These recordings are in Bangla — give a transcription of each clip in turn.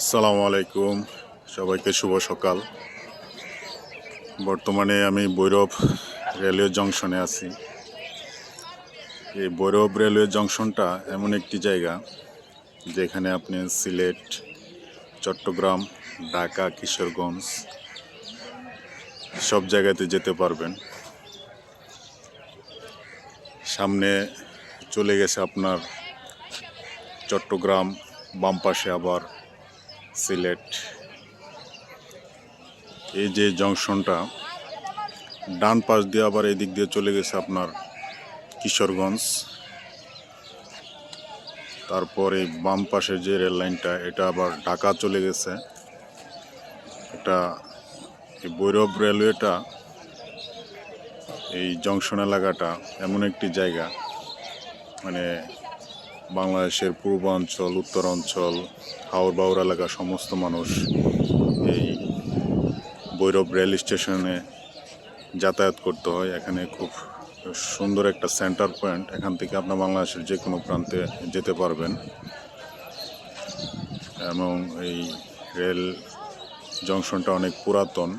আসসালামু আলাইকুম। সবাইকে শুভ সকাল। বর্তমানে আমি বৈরব রেলওয়ে জংশনে আছি। এই বৈরব রেলওয়ে জংশনটা এমন একটি জায়গা যেখানে আপনি সিলেট, চট্টগ্রাম, ঢাকা, কিশোরগঞ্জ সব জায়গাতে যেতে পারবেন। সামনে চলে গেছে আপনার চট্টগ্রাম, বাম পাশে আবার সিলেট। এই যে জংশনটা, ডান পাশ দিয়ে আবার এই দিক দিয়ে চলে গেছে আপনার কিশোরগঞ্জ। তারপর এই বাম পাশের যে রেল লাইনটা, এটা আবার ঢাকা চলে গেছে। এটা এই রেলওয়েটা, এই জংশন এলাকাটা এমন একটি জায়গা। মানে বাংলাদেশের পূর্বাঞ্চল, উত্তরাঞ্চল হাওড় বাউর এলাকার সমস্ত মানুষ এই ভৈরব রেল স্টেশনে যাতায়াত করতে হয়। এখানে খুব সুন্দর একটা সেন্টার পয়েন্ট। এখান থেকে আপনার বাংলাদেশের যে কোনো প্রান্তে যেতে পারবেন। এবং এই রেল জংশনটা অনেক পুরাতন।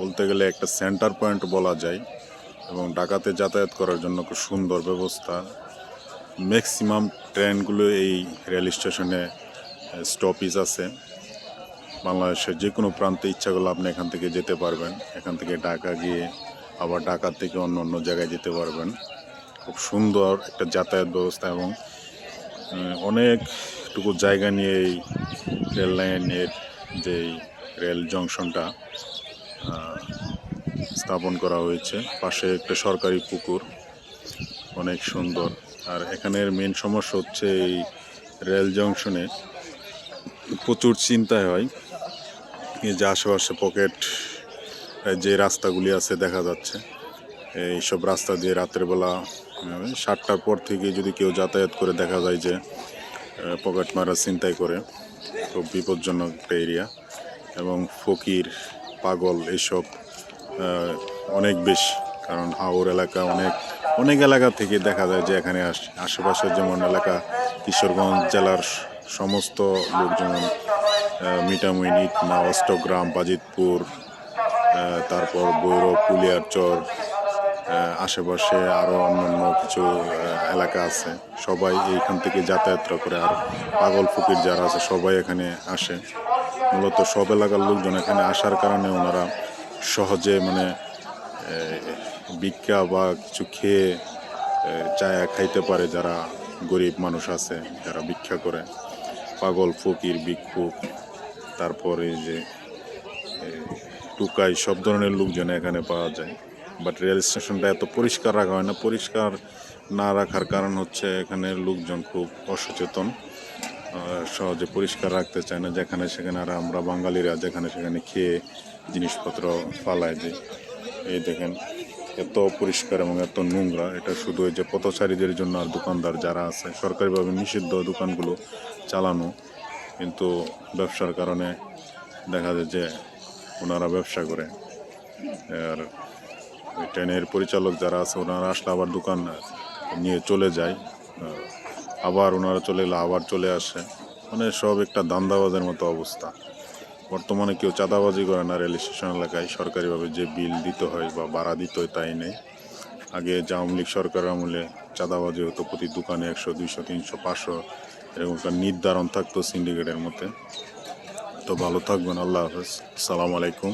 বলতে গেলে একটা সেন্টার পয়েন্ট বলা যায় এবং ঢাকাতে যাতায়াত করার জন্য খুব সুন্দর ব্যবস্থা। ম্যাক্সিমাম ট্রেনগুলো এই রেল স্টেশনে স্টপেজ আছে। বাংলাদেশের যে কোনো প্রান্তে ইচ্ছা করলে আপনি এখান থেকে যেতে পারবেন। এখান থেকে ঢাকা গিয়ে আবার ঢাকা থেকে অন্য অন্য জায়গায় যেতে পারবেন। খুব সুন্দর একটা যাতায়াত ব্যবস্থা এবং অনেকটুকু জায়গা নিয়ে এই রেল লাইনের যে রেল জংশনটা স্থাপন করা হয়েছে। পাশে একটা সরকারি পুকুর, অনেক সুন্দর। আর এখানের মেন সমস্যা হচ্ছে এই রেল জংশনে প্রচুর চিন্তায় হয়। যে আশেপাশে পকেট যে রাস্তাগুলি আছে দেখা যাচ্ছে এই সব রাস্তা দিয়ে রাত্রেবেলা সাতটার পর থেকে যদি কেউ যাতায়াত করে দেখা যায় যে পকেট মারা চিন্তাই করে খুব বিপজ্জনক একটা এরিয়া এবং ফকির পাগল এইসব আহ, অনেক বেশি কারণ হাওর এলাকা অনেক অনেক এলাকা থেকে দেখা যায় যে এখানে আশ- আশেপাশের যেমন এলাকা কিশোরগঞ্জ জেলার সমস্ত লোক যেমন আহ, মিঠামইন ইটনা অষ্টগ্রাম বাজিতপুর তারপর ভৈরব পুলিয়ারচর আশেপাশে আরও অন্যান্য কিছু এলাকা আছে। সবাই এইখান থেকে যাতায়াতটা করে আর পাগল ফুকির যারা আছে সবাই এখানে আসে। মূলত সব এলাকার লোকজন এখানে আসার কারণে ওনারা সহজে মানে ভিক্ষা বা কিছু খেয়ে চায়া খাইতে পারে যারা গরিব মানুষ আছে, যারা ভিক্ষা করে। পাগল, ফকির, ভিক্ষুক, তারপরে যে টুকাই, সব ধরনের লোকজন এখানে পাওয়া যায়। বাট রেল স্টেশনটা এত পরিষ্কার রাখা হয় না। পরিষ্কার না রাখার কারণ হচ্ছে এখানে লোকজন খুব অসচেতন সহজে পরিষ্কার রাখতে চায় না। যেখানে সেখানে আর আমরা বাঙালিরা যেখানে সেখানে খেয়ে জিনিসপত্র ফালায় দিই। এই দেখেন, এত পরিষ্কার এবং এত নোংরা, এটা শুধু এই যে পথচারীদের জন্য আর দোকানদার যারা আছে, সরকারিভাবে নিষিদ্ধ দোকানগুলো চালানো, কিন্তু ব্যবসার কারণে দেখা যায় যে ওনারা ব্যবসা করে। আর ট্রেনের পরিচালক যারা আছে, ওনারা আসলে আবার দোকান নিয়ে চলে যায় আবার ওনারা চলে এলে আবার চলে আসে। মানে সব একটা দান্দাবাজের মতো অবস্থা। বর্তমানে কেউ চাঁদাবাজি করে না রেল স্টেশন এলাকায়। সরকারিভাবে যে বিল দিতে হয় বা ভাড়া দিতে হয় তাই নেই। আগে আওয়ামী লীগ সরকার আমলে চাঁদাবাজি হতো প্রতি দোকানে একশো, দুইশো, তিনশো, পাঁচশো এরকম একটা নির্ধারণ থাকতো সিন্ডিকেটের মধ্যে। তো ভালো থাকবেন, আল্লাহ হাফেজ। সালাম আলাইকুম।